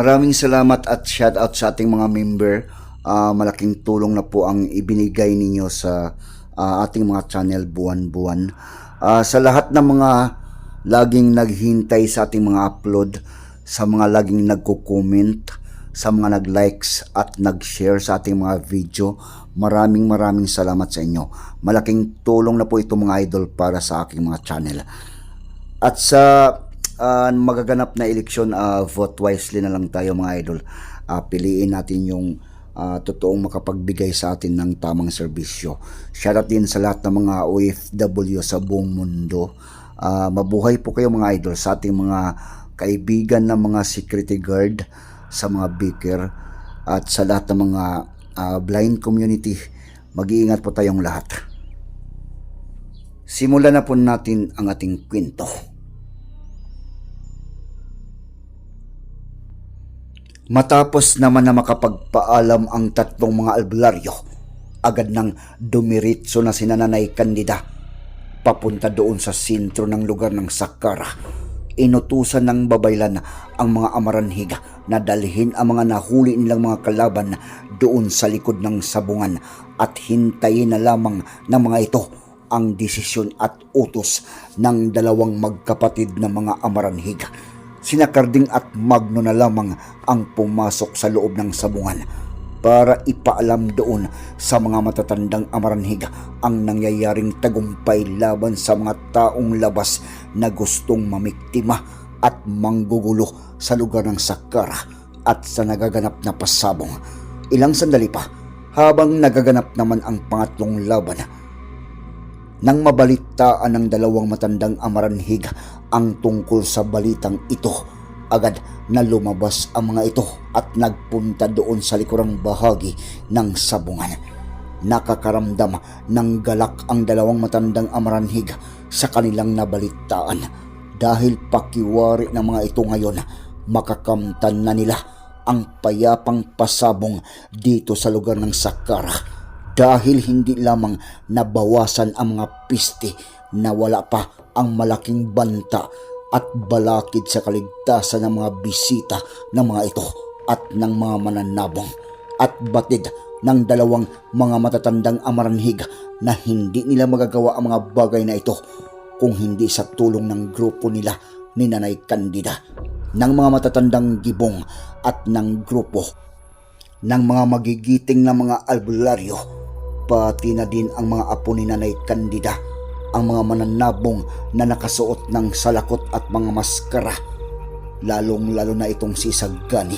Maraming salamat at shout out sa ating mga member. Ah, malaking tulong na po ang ibinigay ninyo sa ah, ating mga channel buwan-buwan. Ah, sa lahat ng mga laging naghintay sa ating mga upload, sa mga laging nagko-comment, sa mga nag-likes at nag-share sa ating mga video, maraming maraming salamat sa inyo. Malaking tulong na po ito mga idol para sa aking mga channel. At sa ah, magaganap na eleksyon, ah, vote wisely na lang tayo mga idol. Ah, piliin natin yung ah, totoong makapagbigay sa atin ng tamang serbisyo. Shoutout din sa lahat ng mga OFW sa buong mundo. Ah, mabuhay po kayo mga idol sa ating mga kaibigan ng mga security guard, sa mga beaker, at sa lahat ng mga ah, blind community. Mag-iingat po tayong lahat. Simulan na po natin ang ating kwento. Matapos naman na makapagpaalam ang tatlong mga albularyo, agad nang dumiritso na si Nanay Candida papunta doon sa sentro ng lugar ng Sakara. Inutusan ng babaylan ang mga amaranhiga na dalhin ang mga nahuli nilang mga kalaban doon sa likod ng sabungan at hintayin na lamang ng mga ito ang desisyon at utos ng dalawang magkapatid na mga amaranhiga. Sina Karding at Magno na lamang ang pumasok sa loob ng sabungan para ipaalam doon sa mga matatandang amaranhiga ang nangyayaring tagumpay laban sa mga taong labas na gustong mamiktima at manggugulo sa lugar ng Sakara at sa nagaganap na pasabong. Ilang sandali pa, habang nagaganap naman ang pangatlong laban, nang mabalitaan ng dalawang matandang amaranhig ang tungkol sa balitang ito, agad na lumabas ang mga ito at nagpunta doon sa likurang bahagi ng sabungan. Nakakaramdam ng galak ang dalawang matandang amaranhig sa kanilang nabalitaan dahil pakiwari ng mga ito ngayon makakamtan na nila ang payapang pasabong dito sa lugar ng Sakara dahil hindi lamang nabawasan ang mga piste na wala pa ang malaking banta at balakid sa kaligtasan ng mga bisita ng mga ito at ng mga mananabong at batid ng dalawang mga matatandang amaranhig na hindi nila magagawa ang mga bagay na ito kung hindi sa tulong ng grupo nila ni Nanay Candida ng mga matatandang gibong at ng grupo ng mga magigiting na mga albularyo pati na din ang mga apo ni Nanay Candida, ang mga mananabong na nakasuot ng salakot at mga maskara, lalong-lalo na itong si Sagani.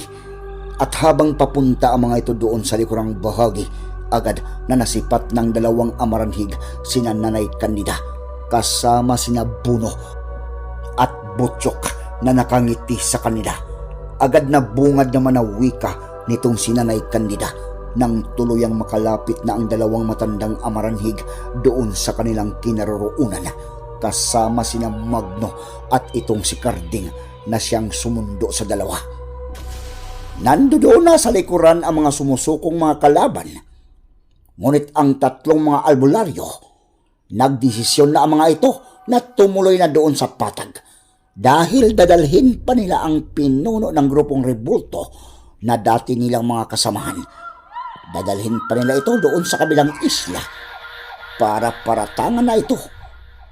At habang papunta ang mga ito doon sa likurang bahagi, agad na nasipat ng dalawang amaranhig sina Nanay Candida, kasama sina Buno at Butchok na nakangiti sa kanila. Agad na bungad naman na wika nitong si Nanay Candida nang tuluyang makalapit na ang dalawang matandang amaranhig doon sa kanilang kinaroroonan kasama sina Magno at itong si Carding na siyang sumundo sa dalawa. Nandoon na sa likuran ang mga sumusukong mga kalaban. Ngunit ang tatlong mga albularyo, nagdesisyon na ang mga ito na tumuloy na doon sa patag dahil dadalhin pa nila ang pinuno ng grupong rebulto na dati nilang mga kasamahan dadalhin pa nila ito doon sa kabilang isla para paratangan na ito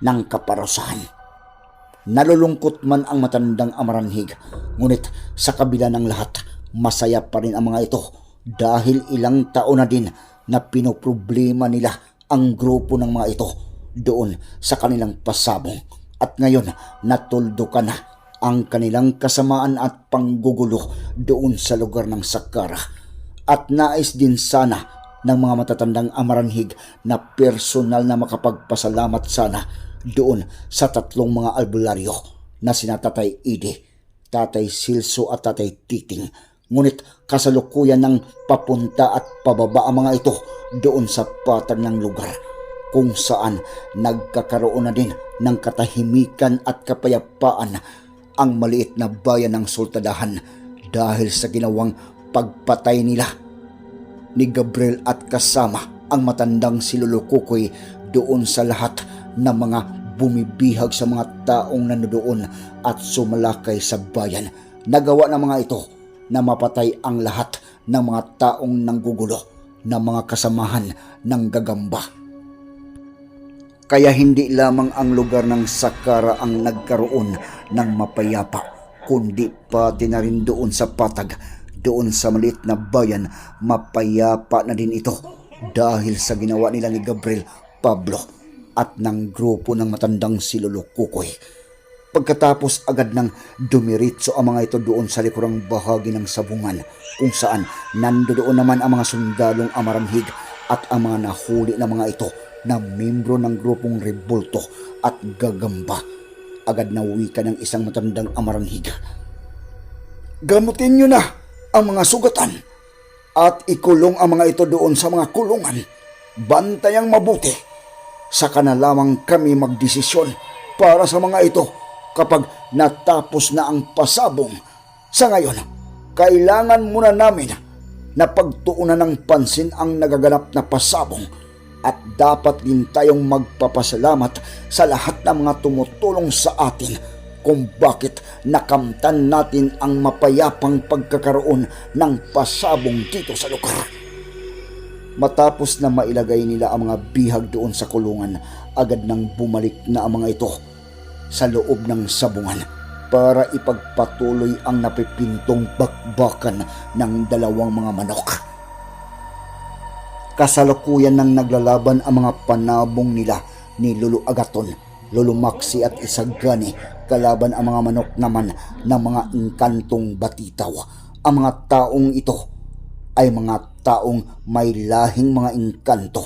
ng kaparusahan. Nalulungkot man ang matandang amaranhig, ngunit sa kabila ng lahat, masaya pa rin ang mga ito dahil ilang taon na din na pinoproblema nila ang grupo ng mga ito doon sa kanilang pasabong. At ngayon, natuldo ka na ang kanilang kasamaan at panggugulo doon sa lugar ng Sakara at nais din sana ng mga matatandang amaranhig na personal na makapagpasalamat sana doon sa tatlong mga albularyo na sina Tatay Ide, Tatay Silso at Tatay Titing. Ngunit kasalukuyan ng papunta at pababa ang mga ito doon sa patag ng lugar kung saan nagkakaroon na din ng katahimikan at kapayapaan ang maliit na bayan ng Sultadahan dahil sa ginawang pagpatay nila ni Gabriel at kasama ang matandang si Lolo doon sa lahat ng mga bumibihag sa mga taong nanodoon at sumalakay sa bayan. Nagawa ng mga ito na mapatay ang lahat ng mga taong nanggugulo na mga kasamahan ng gagamba. Kaya hindi lamang ang lugar ng Sakara ang nagkaroon ng mapayapa, kundi pati na rin doon sa Patag, doon sa maliit na bayan, mapayapa na din ito dahil sa ginawa nila ni Gabriel Pablo at ng grupo ng matandang si Lolo Kukoy. Pagkatapos agad ng dumiritso ang mga ito doon sa likurang bahagi ng sabungan kung saan nandoon naman ang mga sundalong amaranghig at ang mga nahuli na mga ito na membro ng grupong Rebulto at Gagamba. Agad na wika ng isang matandang amaranghig. Gamutin nyo na ang mga sugatan at ikulong ang mga ito doon sa mga kulungan. Bantayang mabuti. Saka na lamang kami magdesisyon para sa mga ito kapag natapos na ang pasabong. Sa ngayon, kailangan muna namin na pagtuunan ng pansin ang nagaganap na pasabong at dapat din tayong magpapasalamat sa lahat ng mga tumutulong sa atin kung bakit nakamtan natin ang mapayapang pagkakaroon ng pasabong dito sa lugar. Matapos na mailagay nila ang mga bihag doon sa kulungan, agad nang bumalik na ang mga ito sa loob ng sabungan para ipagpatuloy ang napipintong bakbakan ng dalawang mga manok. Kasalukuyan nang naglalaban ang mga panabong nila ni Lulu Agaton, Lulu Maxi at Isagani kalaban ang mga manok naman ng mga engkantong batitaw. Ang mga taong ito ay mga taong may lahing mga engkanto.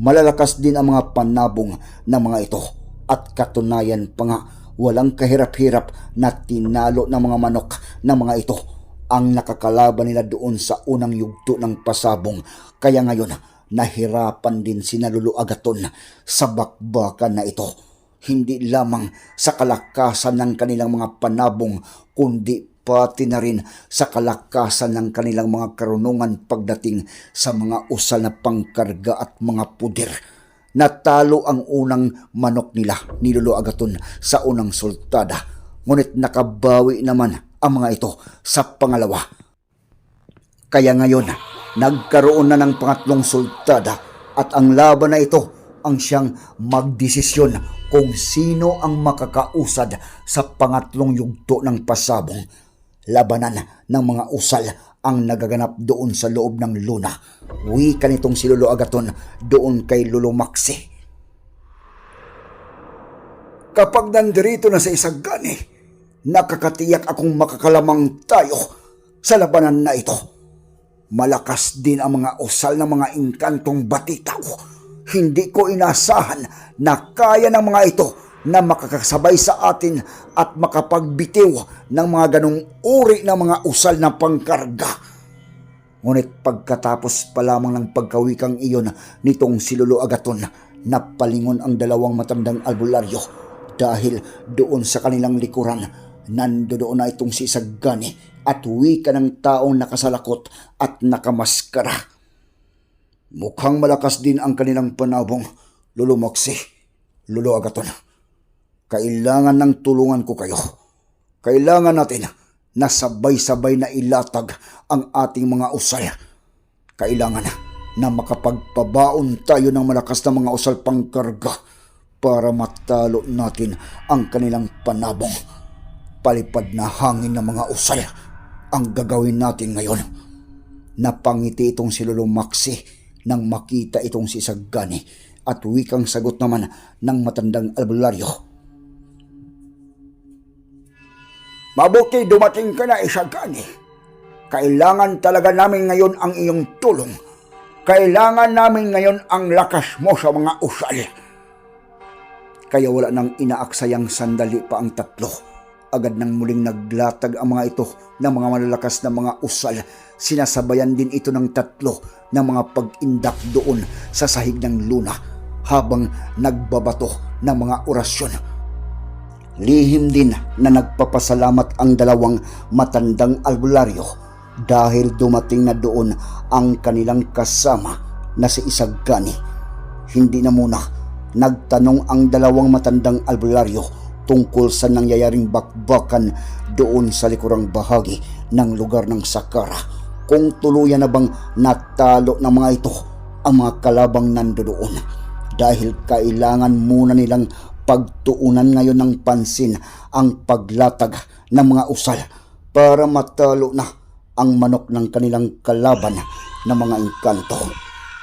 Malalakas din ang mga panabong ng mga ito at katunayan pa nga walang kahirap-hirap na tinalo ng mga manok ng mga ito ang nakakalaban nila doon sa unang yugto ng pasabong. Kaya ngayon, nahirapan din si Nalulu Agaton sa bakbakan na ito. Hindi lamang sa kalakasan ng kanilang mga panabong, kundi pati na rin sa kalakasan ng kanilang mga karunungan pagdating sa mga usal na pangkarga at mga puder. Natalo ang unang manok nila ni Lolo Agaton sa unang sultada. Ngunit nakabawi naman ang mga ito sa pangalawa. Kaya ngayon, nagkaroon na ng pangatlong sultada at ang laban na ito ang siyang magdesisyon kung sino ang makakausad sa pangatlong yugto ng pasabong. Labanan ng mga usal ang nagaganap doon sa loob ng luna. Wika nitong si Lolo Agaton doon kay Lolo Maxi. Kapag nandirito na sa isagani, nakakatiyak akong makakalamang tayo sa labanan na ito. Malakas din ang mga usal ng mga inkantong batitaw. Hindi ko inasahan na kaya ng mga ito na makakasabay sa atin at makapagbitiw ng mga ganong uri ng mga usal na pangkarga. Ngunit pagkatapos pa lamang ng pagkawikang iyon nitong si Lolo Agaton, napalingon ang dalawang matandang albularyo dahil doon sa kanilang likuran, nando doon na itong si Sagani at wika ng taong nakasalakot at nakamaskara. Mukhang malakas din ang kanilang panabong, Lolo Moxie, Lolo Agaton. Kailangan ng tulungan ko kayo. Kailangan natin na sabay-sabay na ilatag ang ating mga usal. Kailangan na makapagpabaon tayo ng malakas na mga usal pangkarga para matalo natin ang kanilang panabong. Palipad na hangin ng mga usal ang gagawin natin ngayon. Napangiti itong si Lolo Maxi nang makita itong si Sagani at wikang sagot naman ng matandang albularyo. Mabuti dumating ka na, Isagani. Kailangan talaga namin ngayon ang iyong tulong. Kailangan namin ngayon ang lakas mo sa mga usal. Kaya wala nang inaaksayang sandali pa ang tatlo. Agad nang muling naglatag ang mga ito ng mga malalakas na mga usal. Sinasabayan din ito ng tatlo ng mga pag-indak doon sa sahig ng luna habang nagbabato ng mga orasyon. Lihim din na nagpapasalamat ang dalawang matandang albularyo dahil dumating na doon ang kanilang kasama na si Isagani. Hindi na muna nagtanong ang dalawang matandang albularyo tungkol sa nangyayaring bakbakan doon sa likurang bahagi ng lugar ng Sakara. Kung tuluyan na bang natalo ng mga ito ang mga kalabang nandoon. Dahil kailangan muna nilang pagtuunan ngayon ng pansin ang paglatag ng mga usal para matalo na ang manok ng kanilang kalaban na mga engkanto.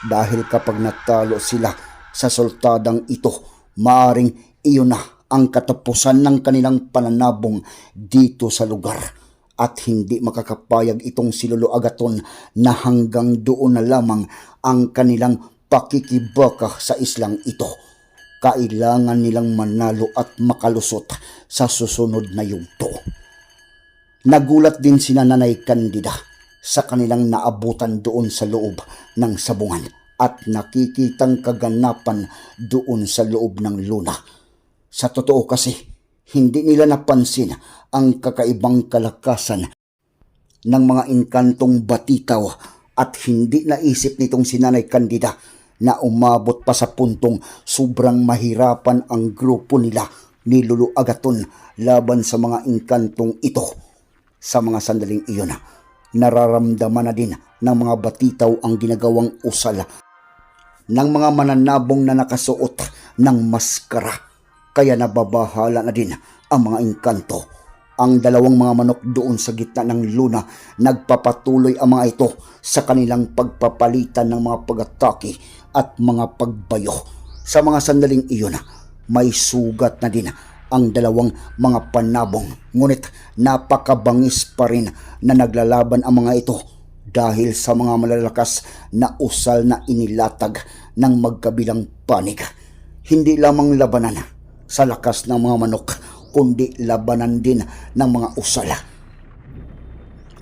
Dahil kapag natalo sila sa sultadang ito, maaring iyon na ang katapusan ng kanilang pananabong dito sa lugar at hindi makakapayag itong si Lolo Agaton na hanggang doon na lamang ang kanilang pakikibaka sa islang ito. Kailangan nilang manalo at makalusot sa susunod na yugto. Nagulat din si Nanay Candida sa kanilang naabutan doon sa loob ng sabungan at nakikitang kaganapan doon sa loob ng luna. Sa totoo kasi, hindi nila napansin ang kakaibang kalakasan ng mga inkantong batitaw at hindi naisip nitong si Nanay Candida na umabot pa sa puntong sobrang mahirapan ang grupo nila ni Lulu Agaton laban sa mga inkantong ito. Sa mga sandaling iyon, nararamdaman na din ng mga batitaw ang ginagawang usal ng mga mananabong na nakasuot ng maskara. Kaya nababahala na din ang mga engkanto. Ang dalawang mga manok doon sa gitna ng luna, nagpapatuloy ang mga ito sa kanilang pagpapalitan ng mga pag-atake at mga pagbayo. Sa mga sandaling iyon, may sugat na din ang dalawang mga panabong. Ngunit napakabangis pa rin na naglalaban ang mga ito dahil sa mga malalakas na usal na inilatag ng magkabilang panig. Hindi lamang labanan sa lakas ng mga manok, kundi labanan din ng mga usal.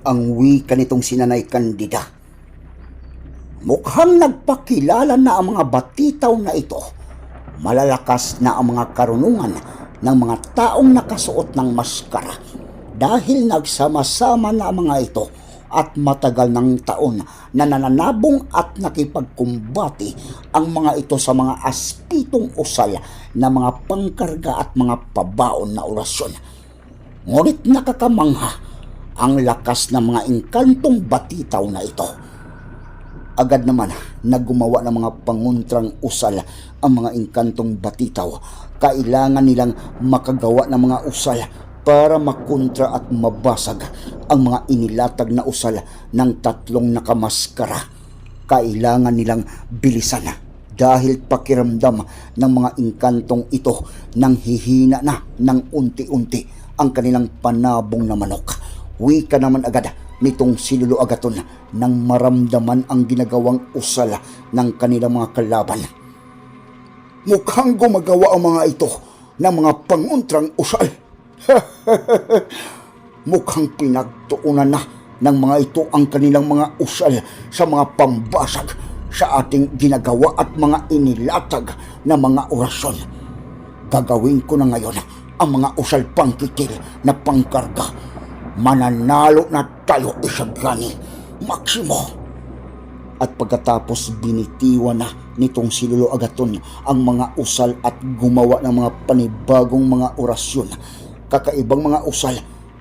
Ang wika nitong sinanay kandida. Mukhang nagpakilala na ang mga batitaw na ito. Malalakas na ang mga karunungan ng mga taong nakasuot ng maskara dahil nagsama-sama na ang mga ito at matagal ng taon na nananabong at nakipagkumbati ang mga ito sa mga aspitong usal na mga pangkarga at mga pabaon na orasyon. Ngunit nakakamangha ang lakas ng mga engkantong batitaw na ito. Agad naman na gumawa ng mga panguntrang usal ang mga engkantong batitaw. Kailangan nilang makagawa ng mga usal para makontra at mabasag ang mga inilatag na usal ng tatlong nakamaskara. Kailangan nilang bilisan dahil pakiramdam ng mga engkantong ito nang hihina na ng unti-unti ang kanilang panabong na manok. Wika naman agad nitong si Lulu Agaton nang maramdaman ang ginagawang usal ng kanilang mga kalaban. Mukhang gumagawa ang mga ito ng mga panguntrang usal. Mukhang pinagtuunan na ng mga ito ang kanilang mga usal sa mga pambasag sa ating ginagawa at mga inilatag na mga orasyon. Gagawin ko na ngayon ang mga usal pangkitil na pangkarga. Mananalo na tayo isagani. Maksimo! At pagkatapos binitiwan na nitong si Lolo Agaton ang mga usal at gumawa ng mga panibagong mga orasyon. Kakaibang mga usal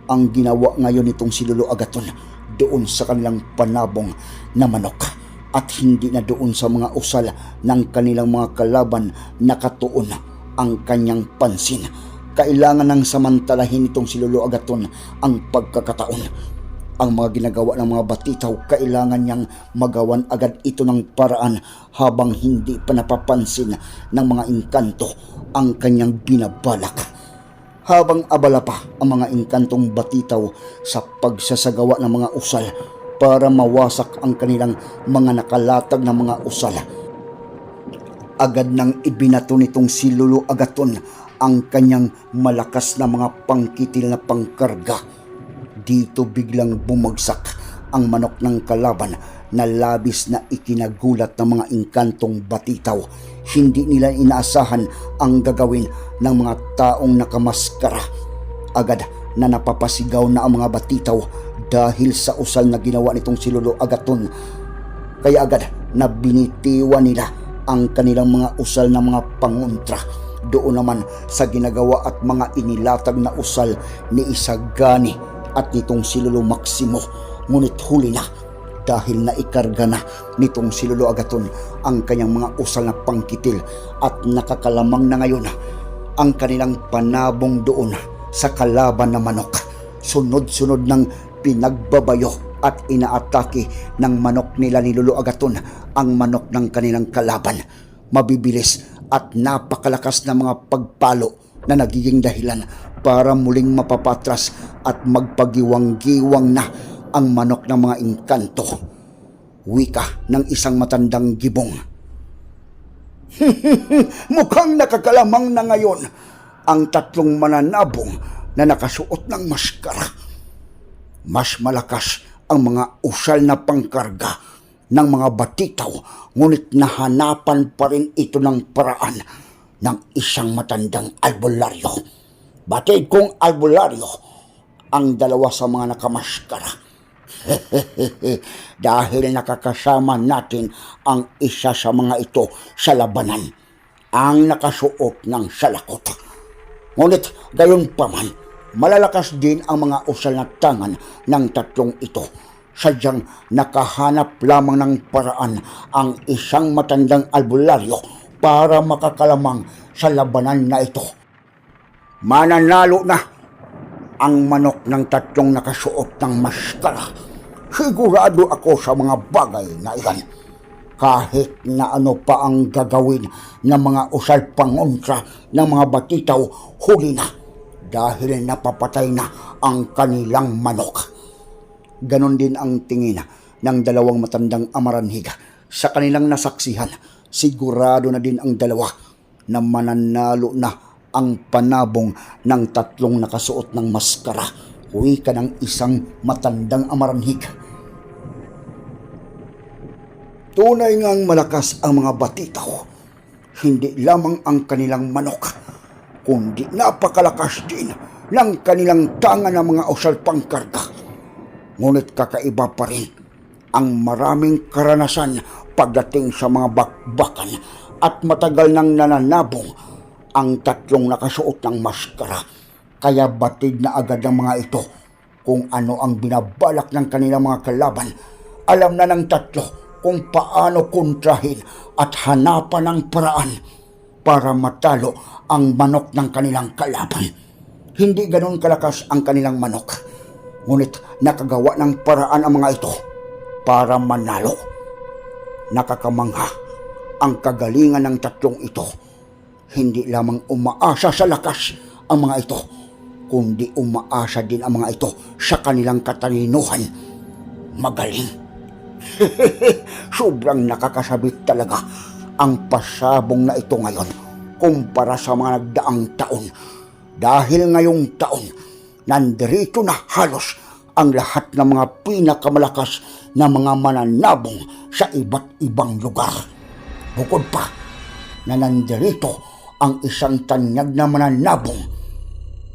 ang ginawa ngayon nitong si Lolo Agaton doon sa kanilang panabong na manok at hindi na doon sa mga usal ng kanilang mga kalaban nakatuon ang kanyang pansin. Kailangan ng samantalahin nitong si Lolo Agaton ang pagkakataon ang mga ginagawa ng mga batitaw, kailangan niyang magawan agad ito ng paraan habang hindi pa napapansin ng mga engkanto ang kanyang binabalak. Habang abala pa ang mga engkantong batitaw sa pagsasagawa ng mga usal para mawasak ang kanilang mga nakalatag na mga usal. Agad nang ibinato nitong si Lulu Agaton ang kanyang malakas na mga pangkitil na pangkarga dito biglang bumagsak ang manok ng kalaban na labis na ikinagulat ng mga inkantong batitaw. Hindi nila inaasahan ang gagawin ng mga taong nakamaskara. Agad na napapasigaw na ang mga batitaw dahil sa usal na ginawa nitong si Lolo Agaton. Kaya agad na binitiwan nila ang kanilang mga usal na mga pangontra doon naman sa ginagawa at mga inilatag na usal ni Isagani at nitong si Lolo Maximo. Ngunit huli na dahil naikarga na nitong si Lolo Agaton ang kanyang mga usal na pangkitil at nakakalamang na ngayon ang kanilang panabong doon sa kalaban na manok. Sunod-sunod ng pinagbabayo at inaatake ng manok nila ni Lolo Agaton ang manok ng kanilang kalaban. Mabibilis at napakalakas na mga pagpalo na nagiging dahilan para muling mapapatras at magpagiwang-giwang na ang manok ng mga engkanto. Wika ng isang matandang gibong. Mukhang nakakalamang na ngayon ang tatlong mananabong na nakasuot ng maskara. Mas malakas ang mga usal na pangkarga ng mga batitaw, ngunit nahanapan pa rin ito ng paraan ng isang matandang albularyo. Batid kong albularyo ang dalawa sa mga nakamaskara. Dahil nakakasama natin ang isa sa mga ito sa labanan, ang nakasuot ng salakot. Ngunit gayon pa man, malalakas din ang mga usal na tangan ng tatlong ito. Sadyang nakahanap lamang ng paraan ang isang matandang albularyo para makakalamang sa labanan na ito. Mananalo na ang manok ng tatlong nakasuot ng maskara. Sigurado ako sa mga bagay na iyan. Kahit na ano pa ang gagawin ng mga usal pangontra ng mga batitaw, huli na dahil napapatay na ang kanilang manok. Ganon din ang tingin ng dalawang matandang amaranhiga sa kanilang nasaksihan. Sigurado na din ang dalawa na mananalo na ang panabong ng tatlong nakasuot ng maskara. Huwi ka ng isang matandang amaranhig. Tunay ngang malakas ang mga batitaw. Hindi lamang ang kanilang manok, kundi napakalakas din ng kanilang tanga ng mga usal pangkarga. Ngunit kakaiba pa rin ang maraming karanasan pagdating sa mga bakbakan at matagal nang nananabong ang tatlong nakasuot ng maskara. Kaya batid na agad ng mga ito kung ano ang binabalak ng kanilang mga kalaban. Alam na ng tatlo kung paano kontrahin at hanapan ng paraan para matalo ang manok ng kanilang kalaban. Hindi ganon kalakas ang kanilang manok. Ngunit nakagawa ng paraan ang mga ito para manalo. Nakakamangha ang kagalingan ng tatlong ito. Hindi lamang umaasa sa lakas ang mga ito, kundi umaasa din ang mga ito sa kanilang katalinuhan. Magaling. Sobrang nakakasabit talaga ang pasabong na ito ngayon kumpara sa mga nagdaang taon. Dahil ngayong taon, nandirito na halos ang lahat ng mga pinakamalakas na mga mananabong sa iba't ibang lugar. Bukod pa, na nandirito ang isang tanyag na mananabong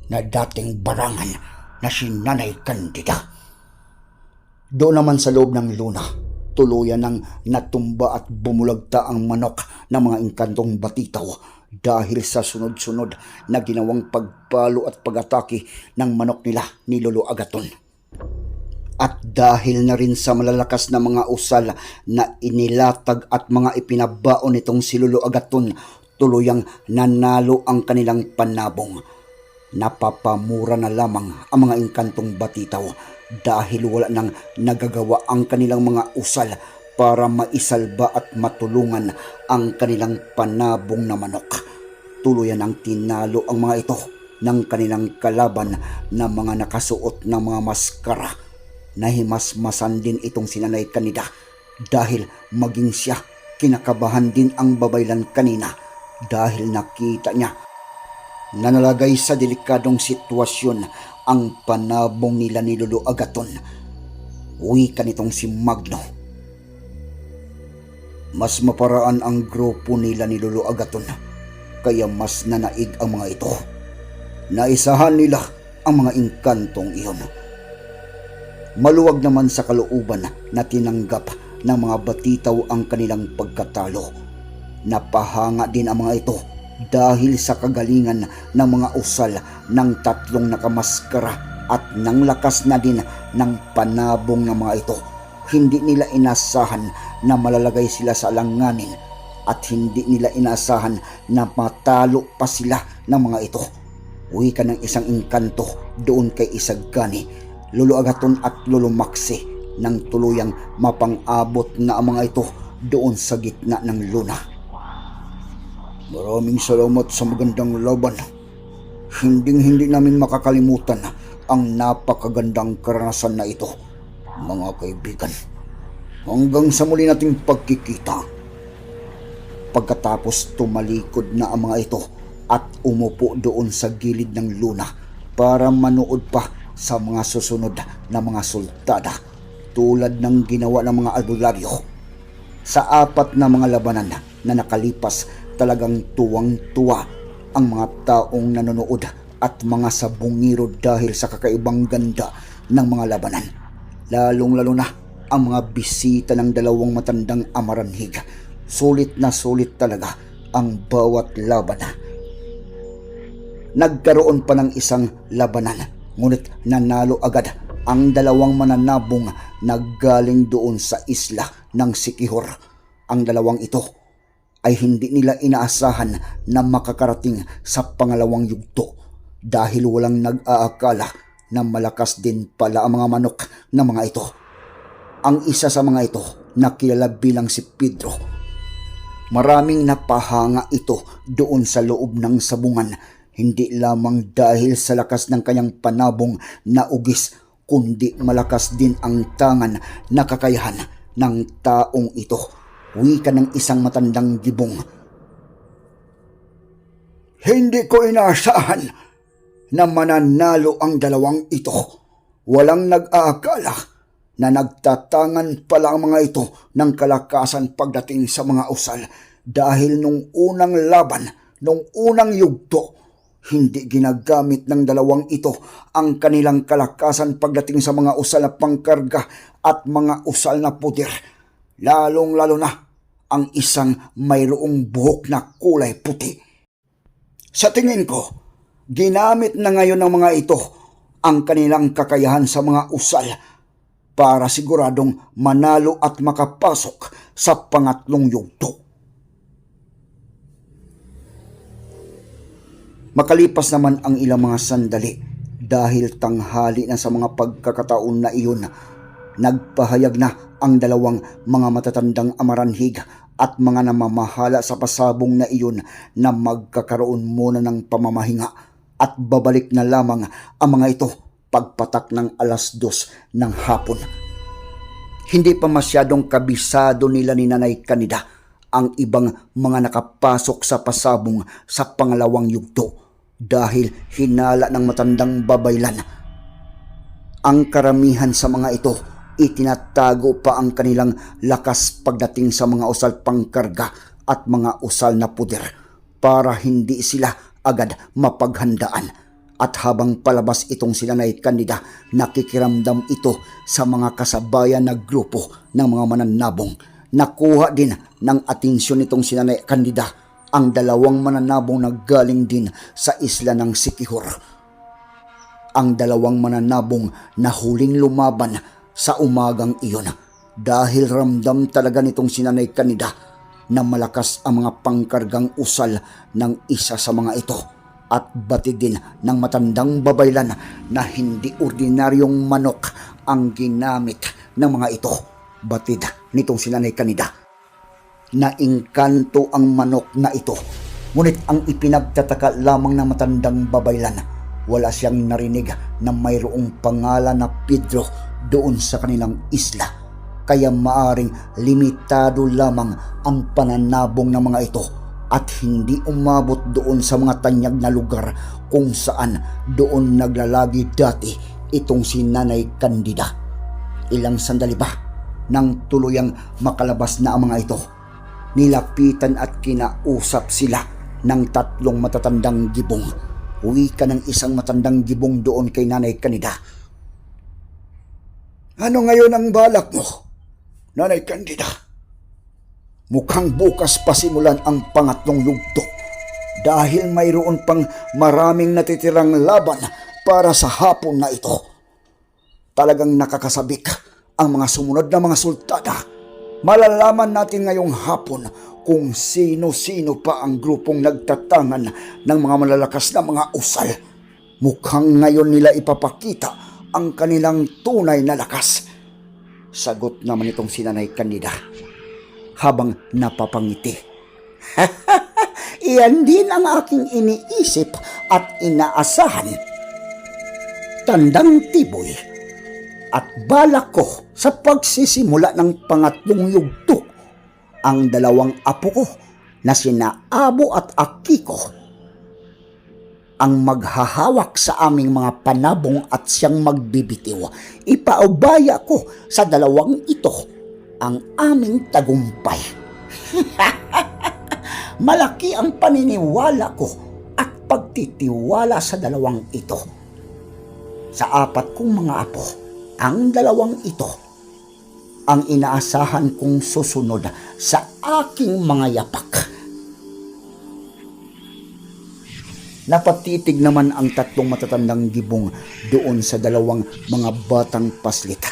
na dating barangan na si Nanay Candida. Doon naman sa loob ng luna, tuluyan ng natumba at bumulagta ang manok ng mga inkantong batitaw dahil sa sunod-sunod na ginawang pagpalo at pag-atake ng manok nila ni Lolo Agaton. At dahil na rin sa malalakas na mga usal na inilatag at mga ipinabaon nitong si Lolo Agaton, tuluyang nanalo ang kanilang panabong. Napapamura na lamang ang mga inkantong batitaw dahil wala nang nagagawa ang kanilang mga usal para maisalba at matulungan ang kanilang panabong na manok. Tuluyan ang tinalo ang mga ito ng kanilang kalaban na mga nakasuot ng mga maskara. Nahimasmasan din itong sinanay kanida dahil maging siya kinakabahan din ang babaylan kanina dahil nakita niya na nalagay sa delikadong sitwasyon ang panabong nila ni Lolo Agaton. Uwi ka nitong si Magno. Mas maparaan ang grupo nila ni Lolo Agaton, kaya mas nanaig ang mga ito. Naisahan nila ang mga inkantong iyon. Maluwag naman sa kalooban na tinanggap ng mga batitaw ang kanilang pagkatalo. Napahanga din ang mga ito dahil sa kagalingan ng mga usal ng tatlong nakamaskara at ng lakas na din ng panabong ng mga ito. Hindi nila inasahan na malalagay sila sa alanganin at hindi nila inasahan na matalo pa sila ng mga ito. Uwi ka ng isang engkanto doon kay Isagani, luluagaton at lulumaksi ng tuluyang mapang-abot na ang mga ito doon sa gitna ng luna. Maraming salamat sa magandang laban. Hinding hindi namin makakalimutan ang napakagandang karanasan na ito, mga kaibigan. Hanggang sa muli nating pagkikita. Pagkatapos tumalikod na ang mga ito at umupo doon sa gilid ng luna para manood pa sa mga susunod na mga sultada tulad ng ginawa ng mga albularyo. Sa apat na mga labanan na nakalipas talagang tuwang-tuwa ang mga taong nanonood at mga sabungiro dahil sa kakaibang ganda ng mga labanan. Lalong-lalo na ang mga bisita ng dalawang matandang amaranhig. Sulit na sulit talaga ang bawat laban. Nagkaroon pa ng isang labanan, ngunit nanalo agad ang dalawang mananabong na galing doon sa isla ng Sikihor. Ang dalawang ito ay hindi nila inaasahan na makakarating sa pangalawang yugto dahil walang nag-aakala na malakas din pala ang mga manok na mga ito. Ang isa sa mga ito na kilala bilang si Pedro. Maraming napahanga ito doon sa loob ng sabungan hindi lamang dahil sa lakas ng kanyang panabong na ugis kundi malakas din ang tangan na kakayahan ng taong ito. Wika ng isang matandang gibong. Hindi ko inaasahan na mananalo ang dalawang ito. Walang nag-aakala na nagtatangan pala ang mga ito ng kalakasan pagdating sa mga usal dahil nung unang laban, nung unang yugto, hindi ginagamit ng dalawang ito ang kanilang kalakasan pagdating sa mga usal na pangkarga at mga usal na puder. Lalong-lalo na ang isang mayroong buhok na kulay puti. Sa tingin ko, ginamit na ngayon ng mga ito ang kanilang kakayahan sa mga usal para siguradong manalo at makapasok sa pangatlong yugto. Makalipas naman ang ilang mga sandali dahil tanghali na sa mga pagkakataon na iyon, nagpahayag na ang dalawang mga matatandang amaranhig at mga namamahala sa pasabong na iyon na magkakaroon muna ng pamamahinga at babalik na lamang ang mga ito pagpatak ng alas dos ng hapon. Hindi pa masyadong kabisado nila ni Nanay Kanida ang ibang mga nakapasok sa pasabong sa pangalawang yugto dahil hinala ng matandang babaylan. Ang karamihan sa mga ito, itinatago pa ang kanilang lakas pagdating sa mga usal pangkarga at mga usal na puder para hindi sila agad mapaghandaan. At habang palabas itong sila na kandida, nakikiramdam ito sa mga kasabayan na grupo ng mga mananabong. Nakuha din ng atensyon nitong sila na kandida ang dalawang mananabong na galing din sa isla ng Sikihor. Ang dalawang mananabong na huling lumaban sa umagang iyon dahil ramdam talaga nitong sinanay kanida na malakas ang mga pangkargang usal ng isa sa mga ito at batid din ng matandang babaylan na hindi ordinaryong manok ang ginamit ng mga ito. Batid nitong sinanay kanida na ingkanto ang manok na ito. Ngunit ang ipinagtataka lamang ng matandang babaylan, wala siyang narinig na mayroong pangalan na Pedro doon sa kanilang isla. Kaya maaring limitado lamang ang pananabong ng mga ito at hindi umabot doon sa mga tanyag na lugar kung saan doon naglalagi dati itong si Nanay Candida. Ilang sandali pa nang tuluyang makalabas na ang mga ito nilapitan at kinausap sila ng tatlong matatandang gibong. Uwi ka ng isang matandang gibong doon kay Nanay Kanida. Ano ngayon ang balak mo, Nanay Kanida? Mukhang bukas pasimulan ang pangatlong yugto dahil mayroon pang maraming natitirang laban para sa hapon na ito. Talagang nakakasabik ang mga sumunod na mga sultada. Malalaman natin ngayong hapon kung sino-sino pa ang grupong nagtatangan ng mga malalakas na mga usal. Mukhang ngayon nila ipapakita ang kanilang tunay na lakas. Sagot naman itong sinanay kandida habang napapangiti. Iyan din ang aking iniisip at inaasahan. Tandang tiboy at balak ko sa pagsisimula ng pangatlong yugto ang dalawang apo ko na sina Abo at Akiko ang maghahawak sa aming mga panabong at siyang magbibitiw. Ipaubaya ko sa dalawang ito ang aming tagumpay. Malaki ang paniniwala ko at pagtitiwala sa dalawang ito. Sa apat kong mga apo, ang dalawang ito ang inaasahan kong susunod sa aking mga yapak. Napatitig naman ang tatlong matatandang gibong doon sa dalawang mga batang paslit.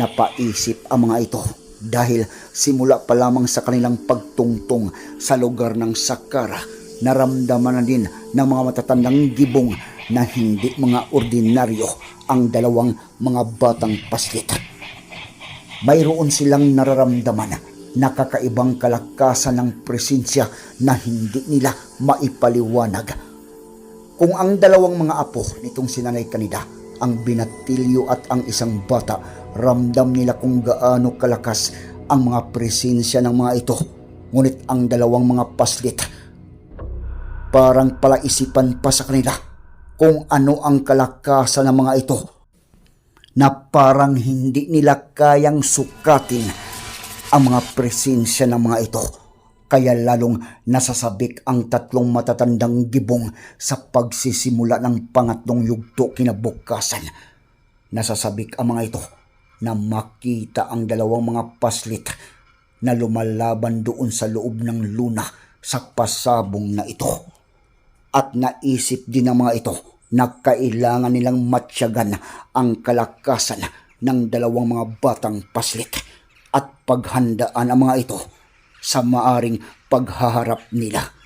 Napaisip ang mga ito dahil simula pa lamang sa kanilang pagtungtong sa lugar ng Sakara, naramdaman na din ng mga matatandang gibong na hindi mga ordinaryo ang dalawang mga batang paslit. Mayroon silang nararamdaman na kakaibang kalakasan ng presensya na hindi nila maipaliwanag. Kung ang dalawang mga apo nitong sinanay kanida, ang binatilyo at ang isang bata, ramdam nila kung gaano kalakas ang mga presensya ng mga ito. Ngunit ang dalawang mga paslit, parang palaisipan pa sa kanila kung ano ang kalakasan ng mga ito na parang hindi nila kayang sukatin ang mga presensya ng mga ito. Kaya lalong nasasabik ang tatlong matatandang gibong sa pagsisimula ng pangatlong yugto kinabukasan. Nasasabik ang mga ito na makita ang dalawang mga paslit na lumalaban doon sa loob ng luna sa pasabong na ito. At naisip din ng mga ito na kailangan nilang matyagan ang kalakasan ng dalawang mga batang paslit at paghandaan ang mga ito sa maaring paghaharap nila